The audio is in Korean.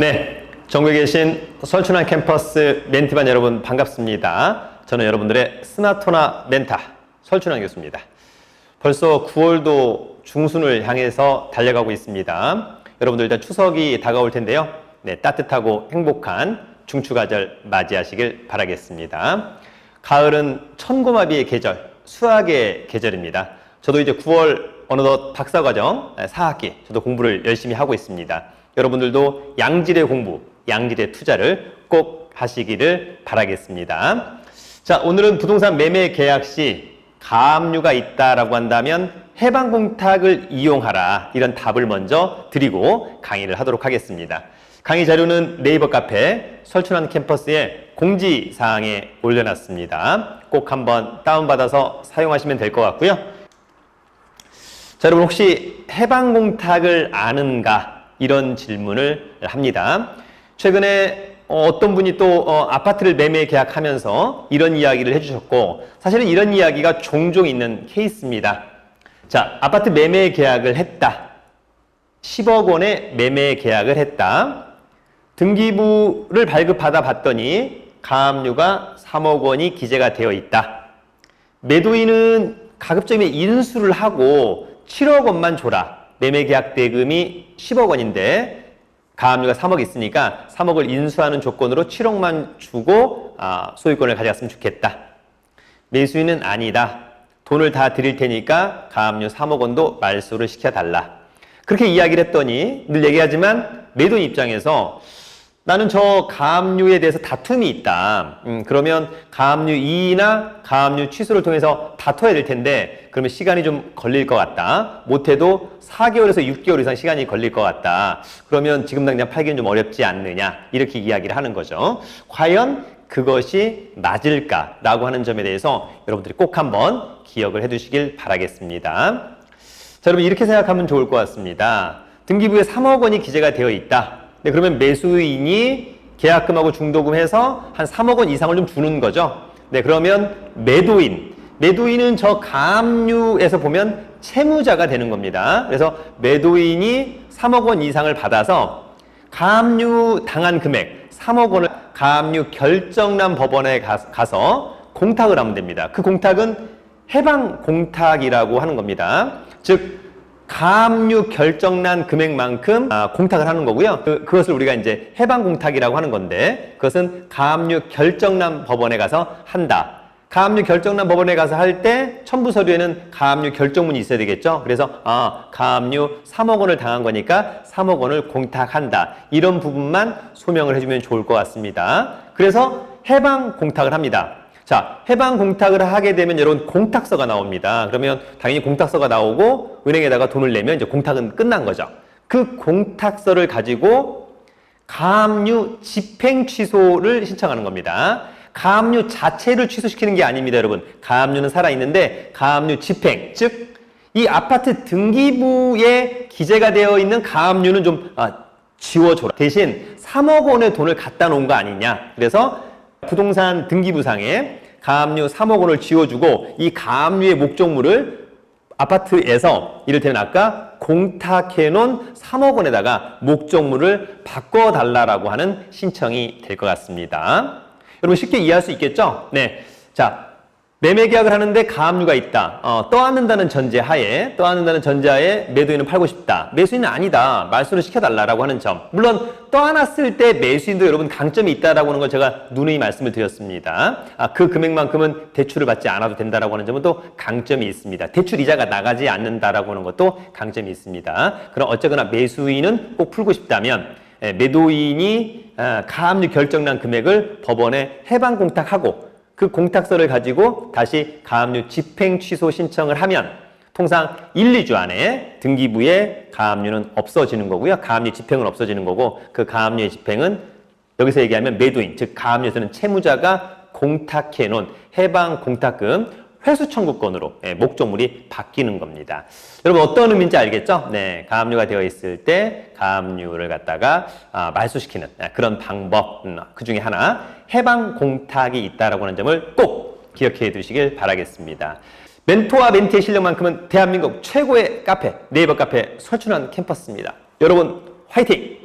네, 전국에 계신 설춘환 캠퍼스 멘티반 여러분 반갑습니다. 저는 여러분들의 스나토나 멘타 설춘환 교수입니다. 벌써 9월도 중순을 향해서 달려가고 있습니다. 여러분들 일단 추석이 다가올 텐데요. 네, 따뜻하고 행복한 중추가절 맞이하시길 바라겠습니다. 가을은 천고마비의 계절, 수학의 계절입니다. 저도 이제 9월 어느덧 박사과정 4학기 저도 공부를 열심히 하고 있습니다. 여러분들도 양질의 공부, 양질의 투자를 꼭 하시기를 바라겠습니다. 자, 오늘은 부동산 매매 계약 시 가압류가 있다라고 한다면 해방공탁을 이용하라 이런 답을 먼저 드리고 강의를 하도록 하겠습니다. 강의 자료는 네이버 카페 설춘환 캠퍼스에 공지사항에 올려놨습니다. 꼭 한번 다운받아서 사용하시면 될 것 같고요. 자, 여러분 혹시 해방공탁을 아는가? 이런 질문을 합니다. 최근에 어, 어떤 분이 또 어, 아파트를 매매 계약하면서 이런 이야기를 해주셨고 사실은 이런 이야기가 종종 있는 케이스입니다. 자, 아파트 매매 계약을 했다. 10억 원의 매매 계약을 했다. 등기부를 발급받아 봤더니 가압류가 3억 원이 기재가 되어 있다. 매도인은 가급적이면 인수를 하고 7억 원만 줘라. 매매 계약 대금이 10억 원인데 가압류가 3억 있으니까 3억을 인수하는 조건으로 7억만 주고 아, 소유권을 가져갔으면 좋겠다. 매수인은 아니다. 돈을 다 드릴 테니까 가압류 3억 원도 말소를 시켜달라. 그렇게 이야기를 했더니 늘 얘기하지만 매도인 입장에서 나는 저 가압류에 대해서 다툼이 있다. 음, 그러면 가압류 이의나 가압류 취소를 통해서 다퉈야 될 텐데 그러면 시간이 좀 걸릴 것 같다. 못해도 4개월에서 6개월 이상 시간이 걸릴 것 같다. 그러면 지금 당장 팔기는 좀 어렵지 않느냐. 이렇게 이야기를 하는 거죠. 과연 그것이 맞을까라고 하는 점에 대해서 여러분들이 꼭 한번 기억을 해 두시길 바라겠습니다. 자, 여러분 이렇게 생각하면 좋을 것 같습니다. 등기부에 3억 원이 기재가 되어 있다. 네, 그러면 매수인이 계약금하고 중도금 해서 한 3억 원 이상을 좀 주는 거죠. 네, 그러면 매도인. 매도인은 저 가압류에서 보면 채무자가 되는 겁니다. 그래서 매도인이 3억 원 이상을 받아서 가압류 당한 금액 3억 원을 가압류 결정난 법원에 가, 가서 공탁을 하면 됩니다. 그 공탁은 해방 공탁이라고 하는 겁니다. 즉 가압류 결정난 금액만큼 아, 공탁을 하는 거고요. 그, 그것을 우리가 이제 해방 공탁이라고 하는 건데 그것은 가압류 결정난 법원에 가서 한다. 가압류 결정난 법원에 가서 할 때 첨부 서류에는 가압류 결정문이 있어야 되겠죠. 그래서 아 가압류 3억 원을 당한 거니까 3억 원을 공탁한다. 이런 부분만 소명을 해주면 좋을 것 같습니다. 그래서 해방 공탁을 합니다. 자, 해방 공탁을 하게 되면 여러분 공탁서가 나옵니다. 그러면 당연히 공탁서가 나오고 은행에다가 돈을 내면 이제 공탁은 끝난 거죠. 그 공탁서를 가지고 가압류 집행 취소를 신청하는 겁니다. 가압류 자체를 취소시키는 게 아닙니다, 여러분. 가압류는 살아있는데 가압류 집행, 즉 이 아파트 등기부에 기재가 되어 있는 가압류는 좀 아, 지워줘라. 대신 3억 원의 돈을 갖다 놓은 거 아니냐. 그래서 부동산 등기부상에 가압류 3억 원을 지워주고 이 가압류의 목적물을 아파트에서 이를테면 아까 공탁해 놓은 3억 원에다가 목적물을 바꿔달라고 하는 신청이 될 것 같습니다. 여러분 쉽게 이해할 수 있겠죠? 네. 자, 매매 계약을 하는데 가압류가 있다. 어, 떠안는다는 전제 하에, 떠안는다는 전제하에 매도인은 팔고 싶다. 매수인은 아니다. 말소를 시켜달라고 하는 점. 물론 떠안았을 때 매수인도 여러분 강점이 있다라고 하는 걸 제가 누누이 말씀을 드렸습니다. 아, 그 금액만큼은 대출을 받지 않아도 된다라고 하는 점은 또 강점이 있습니다. 대출 이자가 나가지 않는다라고 하는 것도 강점이 있습니다. 그럼 어쨌거나 매수인은 꼭 풀고 싶다면 예, 매도인이 아, 가압류 결정난 금액을 법원에 해방 공탁하고 그 공탁서를 가지고 다시 가압류 집행 취소 신청을 하면 통상 1, 2주 안에 등기부에 가압류는 없어지는 거고요. 가압류 집행은 없어지는 거고 그 가압류의 집행은 여기서 얘기하면 매도인, 즉 가압류에서는 채무자가 공탁해 놓은 해방 공탁금 회수 청구권으로 예, 목적물이 바뀌는 겁니다. 여러분 어떤 의미인지 알겠죠? 네, 가압류가 되어 있을 때 가압류를 갖다가 아, 말소시키는 아, 그런 방법 음, 그 중에 하나 해방 공탁이 있다라고 하는 점을 꼭 기억해 두시길 바라겠습니다. 멘토와 멘티의 실력만큼은 대한민국 최고의 카페 네이버 카페 설춘환 캠퍼스입니다. 여러분 화이팅!